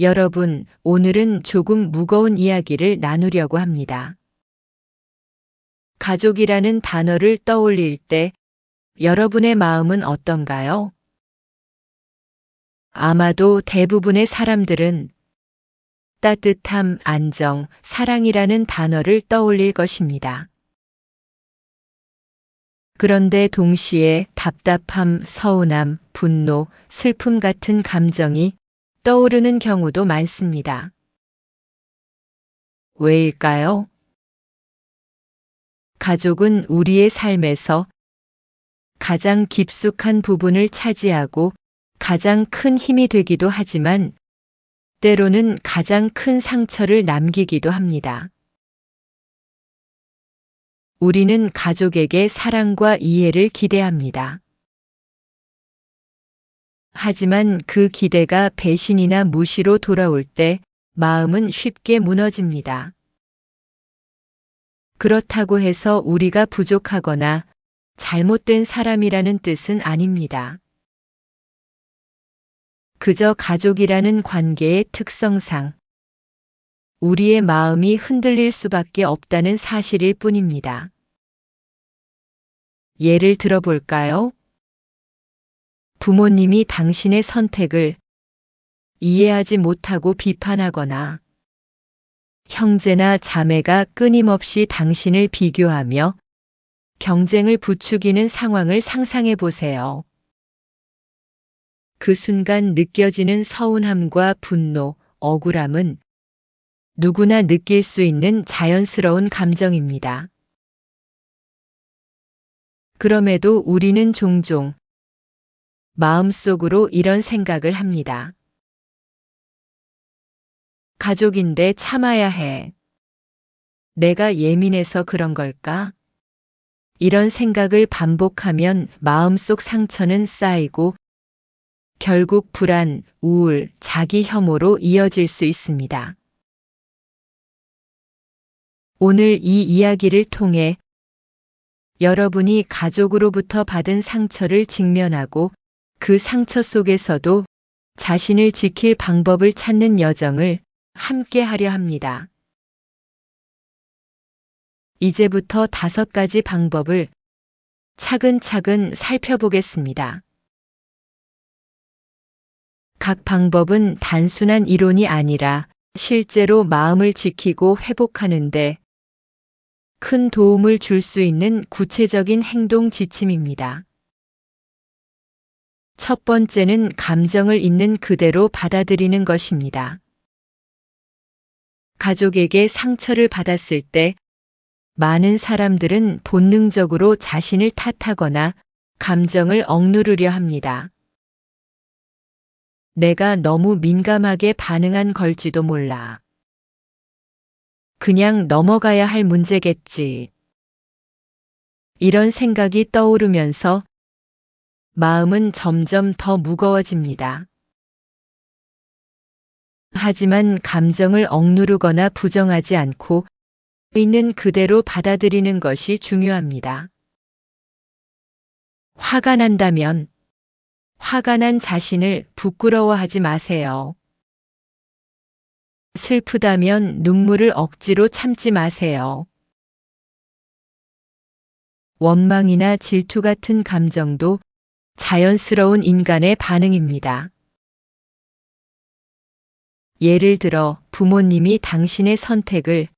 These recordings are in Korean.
여러분, 오늘은 조금 무거운 이야기를 나누려고 합니다. 가족이라는 단어를 떠올릴 때 여러분의 마음은 어떤가요? 아마도 대부분의 사람들은 따뜻함, 안정, 사랑이라는 단어를 떠올릴 것입니다. 그런데 동시에 답답함, 서운함, 분노, 슬픔 같은 감정이 떠오르는 경우도 많습니다. 왜일까요? 가족은 우리의 삶에서 가장 깊숙한 부분을 차지하고 가장 큰 힘이 되기도 하지만 때로는 가장 큰 상처를 남기기도 합니다. 우리는 가족에게 사랑과 이해를 기대합니다. 하지만 그 기대가 배신이나 무시로 돌아올 때 마음은 쉽게 무너집니다. 그렇다고 해서 우리가 부족하거나 잘못된 사람이라는 뜻은 아닙니다. 그저 가족이라는 관계의 특성상 우리의 마음이 흔들릴 수밖에 없다는 사실일 뿐입니다. 예를 들어볼까요? 부모님이 당신의 선택을 이해하지 못하고 비판하거나 형제나 자매가 끊임없이 당신을 비교하며 경쟁을 부추기는 상황을 상상해 보세요. 그 순간 느껴지는 서운함과 분노, 억울함은 누구나 느낄 수 있는 자연스러운 감정입니다. 그럼에도 우리는 종종 마음속으로 이런 생각을 합니다. 가족인데 참아야 해. 내가 예민해서 그런 걸까? 이런 생각을 반복하면 마음속 상처는 쌓이고 결국 불안, 우울, 자기 혐오로 이어질 수 있습니다. 오늘 이 이야기를 통해 여러분이 가족으로부터 받은 상처를 직면하고 그 상처 속에서도 자신을 지킬 방법을 찾는 여정을 함께 하려 합니다. 이제부터 다섯 가지 방법을 차근차근 살펴보겠습니다. 각 방법은 단순한 이론이 아니라 실제로 마음을 지키고 회복하는데 큰 도움을 줄 수 있는 구체적인 행동 지침입니다. 첫 번째는 감정을 있는 그대로 받아들이는 것입니다. 가족에게 상처를 받았을 때 많은 사람들은 본능적으로 자신을 탓하거나 감정을 억누르려 합니다. 내가 너무 민감하게 반응한 걸지도 몰라. 그냥 넘어가야 할 문제겠지. 이런 생각이 떠오르면서 마음은 점점 더 무거워집니다. 하지만 감정을 억누르거나 부정하지 않고 있는 그대로 받아들이는 것이 중요합니다. 화가 난다면 화가 난 자신을 부끄러워하지 마세요. 슬프다면 눈물을 억지로 참지 마세요. 원망이나 질투 같은 감정도 자연스러운 인간의 반응입니다. 예를 들어 부모님이 당신의 선택을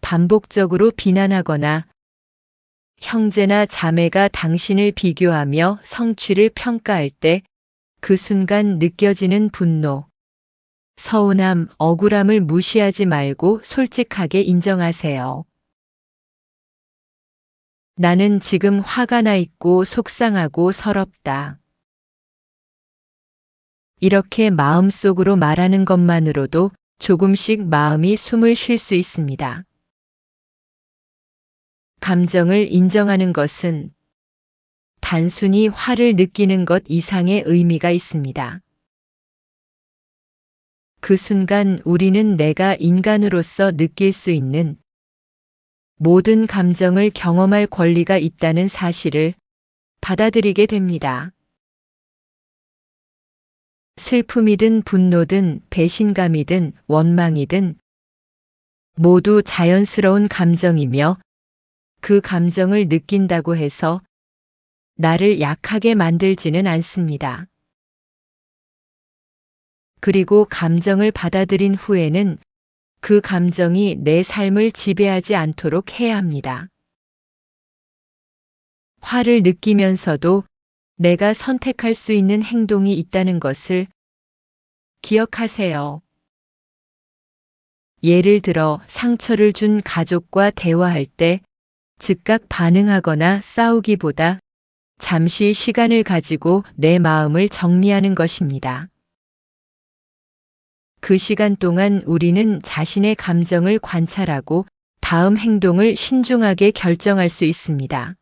반복적으로 비난하거나 형제나 자매가 당신을 비교하며 성취를 평가할 때 그 순간 느껴지는 분노, 서운함, 억울함을 무시하지 말고 솔직하게 인정하세요. 나는 지금 화가 나 있고 속상하고 서럽다. 이렇게 마음속으로 말하는 것만으로도 조금씩 마음이 숨을 쉴 수 있습니다. 감정을 인정하는 것은 단순히 화를 느끼는 것 이상의 의미가 있습니다. 그 순간 우리는 내가 인간으로서 느낄 수 있는 모든 감정을 경험할 권리가 있다는 사실을 받아들이게 됩니다. 슬픔이든 분노든 배신감이든 원망이든 모두 자연스러운 감정이며 그 감정을 느낀다고 해서 나를 약하게 만들지는 않습니다. 그리고 감정을 받아들인 후에는 그 감정이 내 삶을 지배하지 않도록 해야 합니다. 화를 느끼면서도 내가 선택할 수 있는 행동이 있다는 것을 기억하세요. 예를 들어 상처를 준 가족과 대화할 때 즉각 반응하거나 싸우기보다 잠시 시간을 가지고 내 마음을 정리하는 것입니다. 그 시간 동안 우리는 자신의 감정을 관찰하고 다음 행동을 신중하게 결정할 수 있습니다.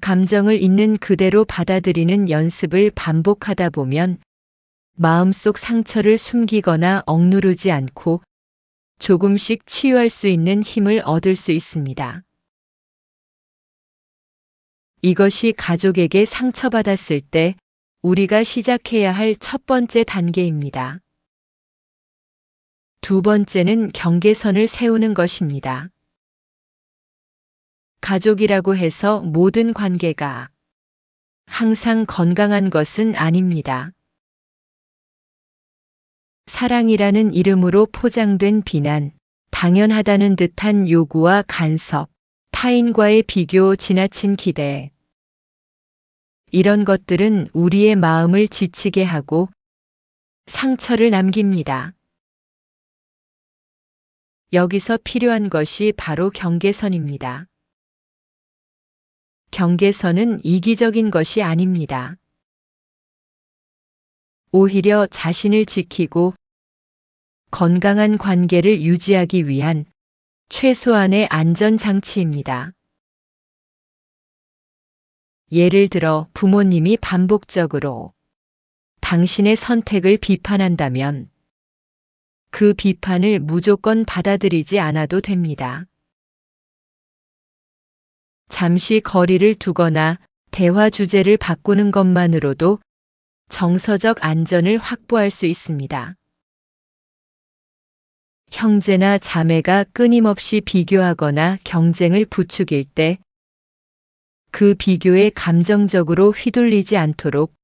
감정을 있는 그대로 받아들이는 연습을 반복하다 보면 마음속 상처를 숨기거나 억누르지 않고 조금씩 치유할 수 있는 힘을 얻을 수 있습니다. 이것이 가족에게 상처받았을 때 우리가 시작해야 할 첫 번째 단계입니다. 두 번째는 경계선을 세우는 것입니다. 가족이라고 해서 모든 관계가 항상 건강한 것은 아닙니다. 사랑이라는 이름으로 포장된 비난, 당연하다는 듯한 요구와 간섭, 타인과의 비교, 지나친 기대. 이런 것들은 우리의 마음을 지치게 하고 상처를 남깁니다. 여기서 필요한 것이 바로 경계선입니다. 경계선은 이기적인 것이 아닙니다. 오히려 자신을 지키고 건강한 관계를 유지하기 위한 최소한의 안전장치입니다. 예를 들어 부모님이 반복적으로 당신의 선택을 비판한다면 그 비판을 무조건 받아들이지 않아도 됩니다. 잠시 거리를 두거나 대화 주제를 바꾸는 것만으로도 정서적 안전을 확보할 수 있습니다. 형제나 자매가 끊임없이 비교하거나 경쟁을 부추길 때 그 비교에 감정적으로 휘둘리지 않도록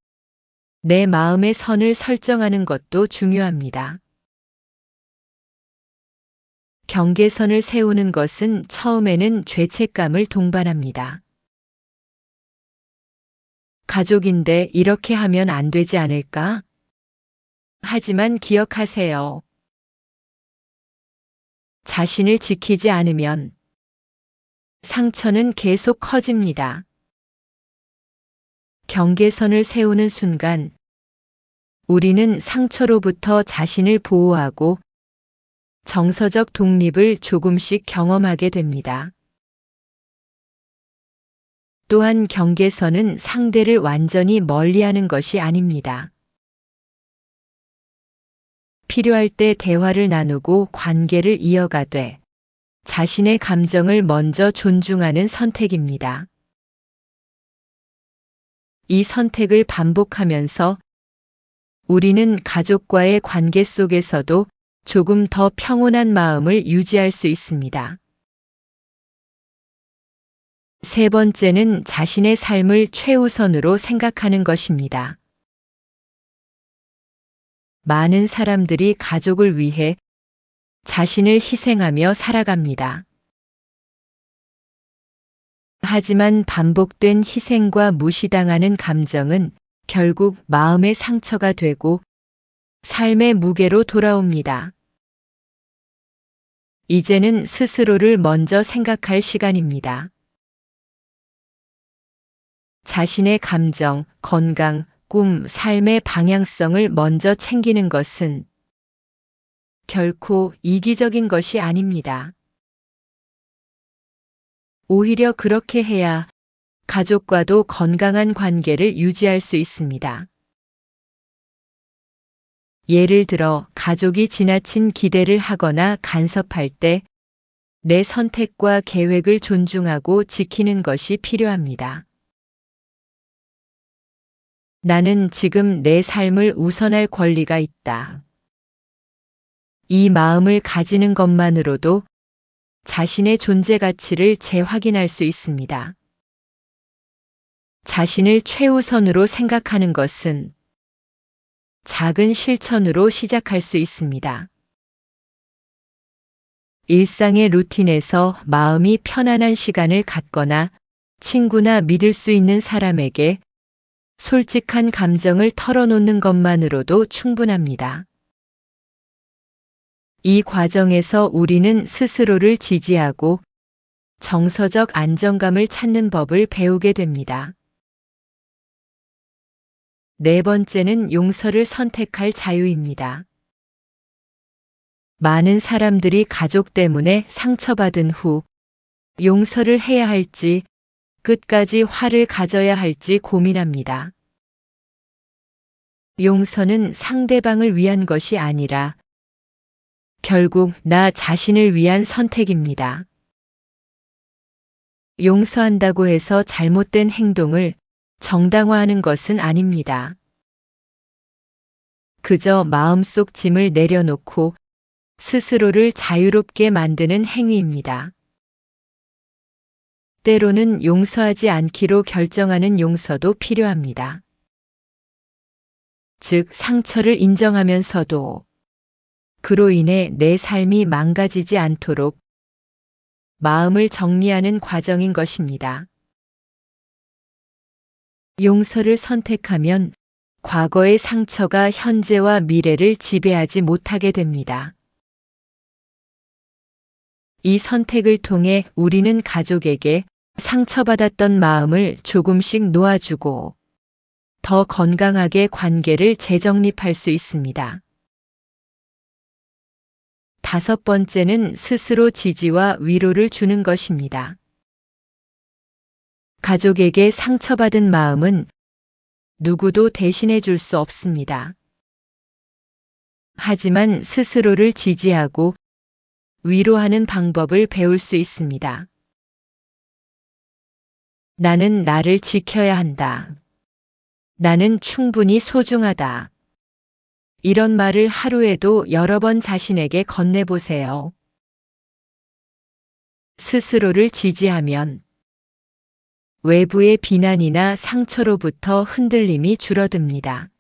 내 마음의 선을 설정하는 것도 중요합니다. 경계선을 세우는 것은 처음에는 죄책감을 동반합니다. 가족인데 이렇게 하면 안 되지 않을까? 하지만 기억하세요. 자신을 지키지 않으면 상처는 계속 커집니다. 경계선을 세우는 순간 우리는 상처로부터 자신을 보호하고 정서적 독립을 조금씩 경험하게 됩니다. 또한 경계선은 상대를 완전히 멀리하는 것이 아닙니다. 필요할 때 대화를 나누고 관계를 이어가되 자신의 감정을 먼저 존중하는 선택입니다. 이 선택을 반복하면서 우리는 가족과의 관계 속에서도 조금 더 평온한 마음을 유지할 수 있습니다. 세 번째는 자신의 삶을 최우선으로 생각하는 것입니다. 많은 사람들이 가족을 위해 자신을 희생하며 살아갑니다. 하지만 반복된 희생과 무시당하는 감정은 결국 마음의 상처가 되고 삶의 무게로 돌아옵니다. 이제는 스스로를 먼저 생각할 시간입니다. 자신의 감정, 건강, 꿈, 삶의 방향성을 먼저 챙기는 것은 결코 이기적인 것이 아닙니다. 오히려 그렇게 해야 가족과도 건강한 관계를 유지할 수 있습니다. 예를 들어 가족이 지나친 기대를 하거나 간섭할 때 내 선택과 계획을 존중하고 지키는 것이 필요합니다. 나는 지금 내 삶을 우선할 권리가 있다. 이 마음을 가지는 것만으로도 자신의 존재 가치를 재확인할 수 있습니다. 자신을 최우선으로 생각하는 것은 작은 실천으로 시작할 수 있습니다. 일상의 루틴에서 마음이 편안한 시간을 갖거나 친구나 믿을 수 있는 사람에게 솔직한 감정을 털어놓는 것만으로도 충분합니다. 이 과정에서 우리는 스스로를 지지하고 정서적 안정감을 찾는 법을 배우게 됩니다. 네 번째는 용서를 선택할 자유입니다. 많은 사람들이 가족 때문에 상처받은 후 용서를 해야 할지 끝까지 화를 가져야 할지 고민합니다. 용서는 상대방을 위한 것이 아니라 결국 나 자신을 위한 선택입니다. 용서한다고 해서 잘못된 행동을 정당화하는 것은 아닙니다. 그저 마음속 짐을 내려놓고 스스로를 자유롭게 만드는 행위입니다. 때로는 용서하지 않기로 결정하는 용서도 필요합니다. 즉, 상처를 인정하면서도 그로 인해 내 삶이 망가지지 않도록 마음을 정리하는 과정인 것입니다. 용서를 선택하면 과거의 상처가 현재와 미래를 지배하지 못하게 됩니다. 이 선택을 통해 우리는 가족에게 상처받았던 마음을 조금씩 놓아주고 더 건강하게 관계를 재정립할 수 있습니다. 다섯 번째는 스스로 지지와 위로를 주는 것입니다. 가족에게 상처받은 마음은 누구도 대신해 줄 수 없습니다. 하지만 스스로를 지지하고 위로하는 방법을 배울 수 있습니다. 나는 나를 지켜야 한다. 나는 충분히 소중하다. 이런 말을 하루에도 여러 번 자신에게 건네보세요. 스스로를 지지하면 외부의 비난이나 상처로부터 흔들림이 줄어듭니다.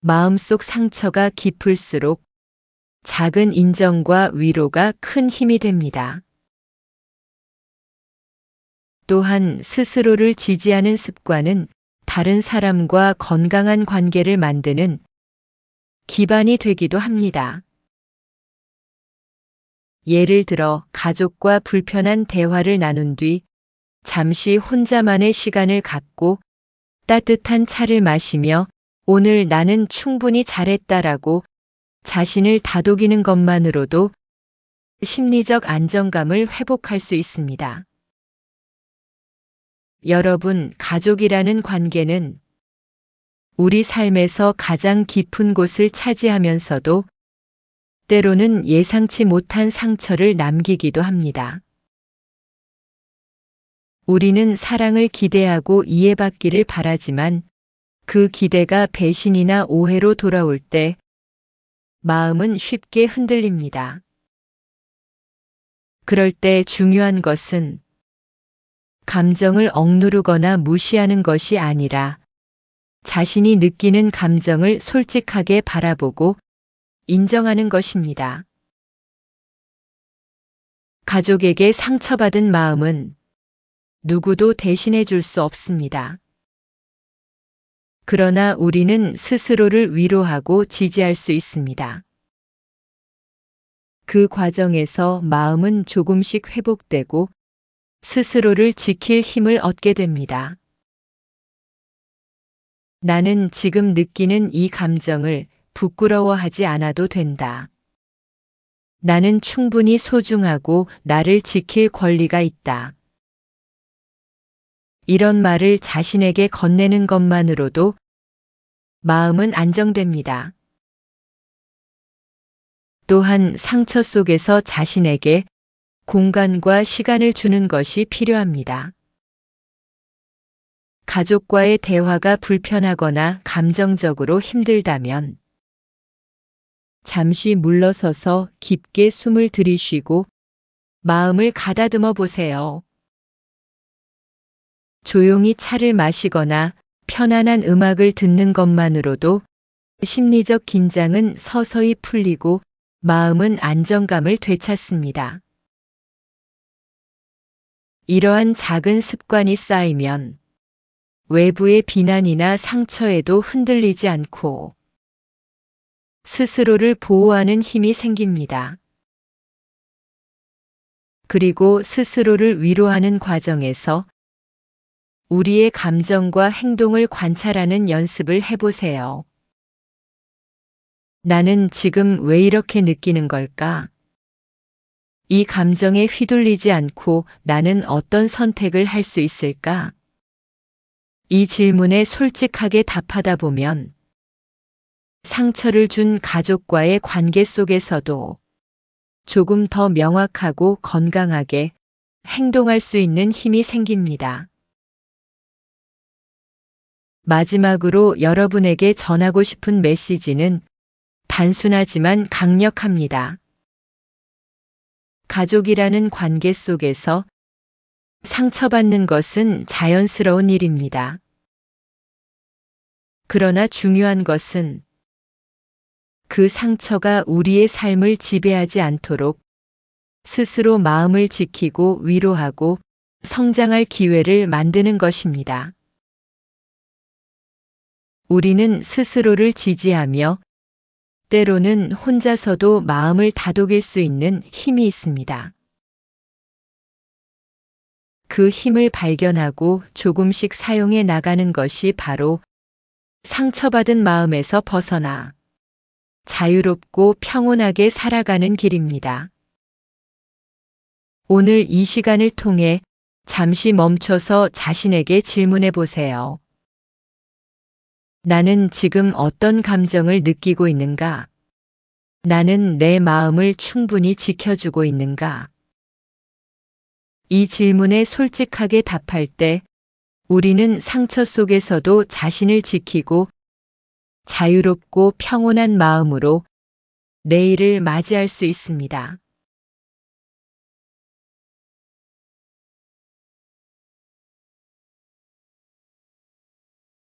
마음속 상처가 깊을수록 작은 인정과 위로가 큰 힘이 됩니다. 또한 스스로를 지지하는 습관은 다른 사람과 건강한 관계를 만드는 기반이 되기도 합니다. 예를 들어 가족과 불편한 대화를 나눈 뒤 잠시 혼자만의 시간을 갖고 따뜻한 차를 마시며 오늘 나는 충분히 잘했다라고 자신을 다독이는 것만으로도 심리적 안정감을 회복할 수 있습니다. 여러분, 가족이라는 관계는 우리 삶에서 가장 깊은 곳을 차지하면서도 때로는 예상치 못한 상처를 남기기도 합니다. 우리는 사랑을 기대하고 이해받기를 바라지만 그 기대가 배신이나 오해로 돌아올 때 마음은 쉽게 흔들립니다. 그럴 때 중요한 것은 감정을 억누르거나 무시하는 것이 아니라 자신이 느끼는 감정을 솔직하게 바라보고 인정하는 것입니다. 가족에게 상처받은 마음은 누구도 대신해 줄 수 없습니다. 그러나 우리는 스스로를 위로하고 지지할 수 있습니다. 그 과정에서 마음은 조금씩 회복되고 스스로를 지킬 힘을 얻게 됩니다. 나는 지금 느끼는 이 감정을 부끄러워하지 않아도 된다. 나는 충분히 소중하고 나를 지킬 권리가 있다. 이런 말을 자신에게 건네는 것만으로도 마음은 안정됩니다. 또한 상처 속에서 자신에게 공간과 시간을 주는 것이 필요합니다. 가족과의 대화가 불편하거나 감정적으로 힘들다면 잠시 물러서서 깊게 숨을 들이쉬고 마음을 가다듬어 보세요. 조용히 차를 마시거나 편안한 음악을 듣는 것만으로도 심리적 긴장은 서서히 풀리고 마음은 안정감을 되찾습니다. 이러한 작은 습관이 쌓이면 외부의 비난이나 상처에도 흔들리지 않고 스스로를 보호하는 힘이 생깁니다. 그리고 스스로를 위로하는 과정에서 우리의 감정과 행동을 관찰하는 연습을 해보세요. 나는 지금 왜 이렇게 느끼는 걸까? 이 감정에 휘둘리지 않고 나는 어떤 선택을 할 수 있을까? 이 질문에 솔직하게 답하다 보면 상처를 준 가족과의 관계 속에서도 조금 더 명확하고 건강하게 행동할 수 있는 힘이 생깁니다. 마지막으로 여러분에게 전하고 싶은 메시지는 단순하지만 강력합니다. 가족이라는 관계 속에서 상처받는 것은 자연스러운 일입니다. 그러나 중요한 것은 그 상처가 우리의 삶을 지배하지 않도록 스스로 마음을 지키고 위로하고 성장할 기회를 만드는 것입니다. 우리는 스스로를 지지하며 때로는 혼자서도 마음을 다독일 수 있는 힘이 있습니다. 그 힘을 발견하고 조금씩 사용해 나가는 것이 바로 상처받은 마음에서 벗어나 자유롭고 평온하게 살아가는 길입니다. 오늘 이 시간을 통해 잠시 멈춰서 자신에게 질문해 보세요. 나는 지금 어떤 감정을 느끼고 있는가? 나는 내 마음을 충분히 지켜주고 있는가? 이 질문에 솔직하게 답할 때 우리는 상처 속에서도 자신을 지키고 자유롭고 평온한 마음으로 내일을 맞이할 수 있습니다.